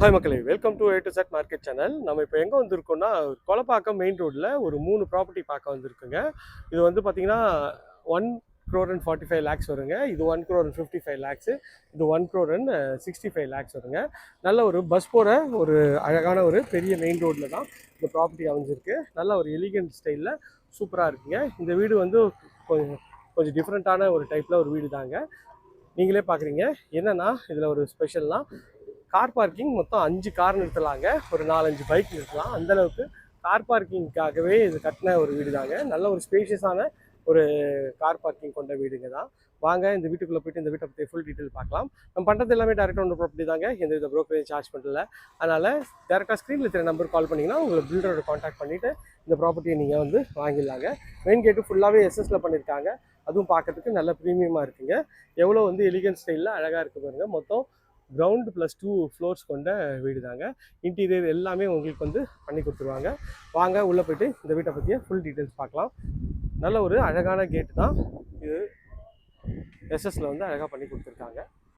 Hi மக்களே. Welcome to A to Z market channel நம்ம இப்போ எங்கே வந்திருக்கோம்னா கொலப்பாக்கம் மெயின் ரோட்டில் ஒரு மூணு ப்ராப்பர்ட்டி பார்க்க வந்திருக்குங்க. இது வந்து பார்த்தீங்கன்னா one crore and forty five lakhs வருங்க. இது one crore and fifty five lakhs இது one crore and sixty five lakhs வருங்க. நல்ல ஒரு பஸ் போகிற ஒரு அழகான ஒரு பெரிய மெயின் ரோட்டில் தான் இந்த ப்ராப்பர்ட்டி அமைஞ்சிருக்கு. நல்ல ஒரு எலிகன்ட் ஸ்டைலில் சூப்பராக இருக்குங்க. இந்த வீடு வந்து கொஞ்சம் கொஞ்சம் டிஃப்ரெண்ட்டான ஒரு டைப்பில் ஒரு வீடு தாங்க நீங்களே பார்க்குறீங்க என்னென்னா இதில் ஒரு ஸ்பெஷல்னால் கார் பார்க்கிங் மொத்தம் அஞ்சு கார் நிறுத்தலாங்க. ஒரு நாலஞ்சு பைக் நிறுத்தலாம். அந்தளவுக்கு கார் பார்க்கிங்காகவே இது கட்டின ஒரு வீடு தாங்க நல்ல ஒரு ஸ்பேஷியஸான ஒரு கார் பார்க்கிங் கொண்ட வீடுங்க தான். வாங்க இந்த வீட்டுக்குள்ளே போயிட்டு இந்த வீட்டை பற்றி ஃபுல் டீட்டெயில் பார்க்கலாம். நம்ம பண்ணுறது எல்லாமே டேரெக்டாக ஒன்று ப்ராப்பர்ட்டி தாங்க. எந்த வித ப்ரோக்கரேஜ் சார்ஜ் பண்ணல அதனால் டேரெக்டாக ஸ்க்ரீனில் இருக்கிற நம்பர் கால் பண்ணிங்கன்னா உங்களை பில்டரோட காண்டாக்ட் பண்ணிவிட்டு இந்த ப்ராப்பர்ட்டியை நீங்கள் வந்து வாங்கிடலாங்க. மெயின் கேட்டு ஃபுல்லாகவே எஸ்எஸில் பண்ணியிருக்காங்க அதுவும் பார்க்கறதுக்கு நல்ல ப்ரீமியமாக இருக்குங்க. எவ்வளோ வந்து எலிகன்ட் ஸ்டைலில் அழகாக இருக்குது பாருங்கள் மொத்தம் கிரவுண்ட் ப்ளஸ் டூ ஃப்ளோர்ஸ் கொண்ட வீடு தாங்க இன்டீரியர் எல்லாமே உங்களுக்கு வந்து பண்ணி கொடுத்துருவாங்க. வாங்க உள்ளே போயிட்டு இந்த வீட்டை பற்றிய ஃபுல் டீட்டெயில்ஸ் பார்க்கலாம். நல்ல ஒரு அழகான கேட்டு தான். இது எஸ்எஸ்ல வந்து அழகாக பண்ணி கொடுத்துருக்காங்க.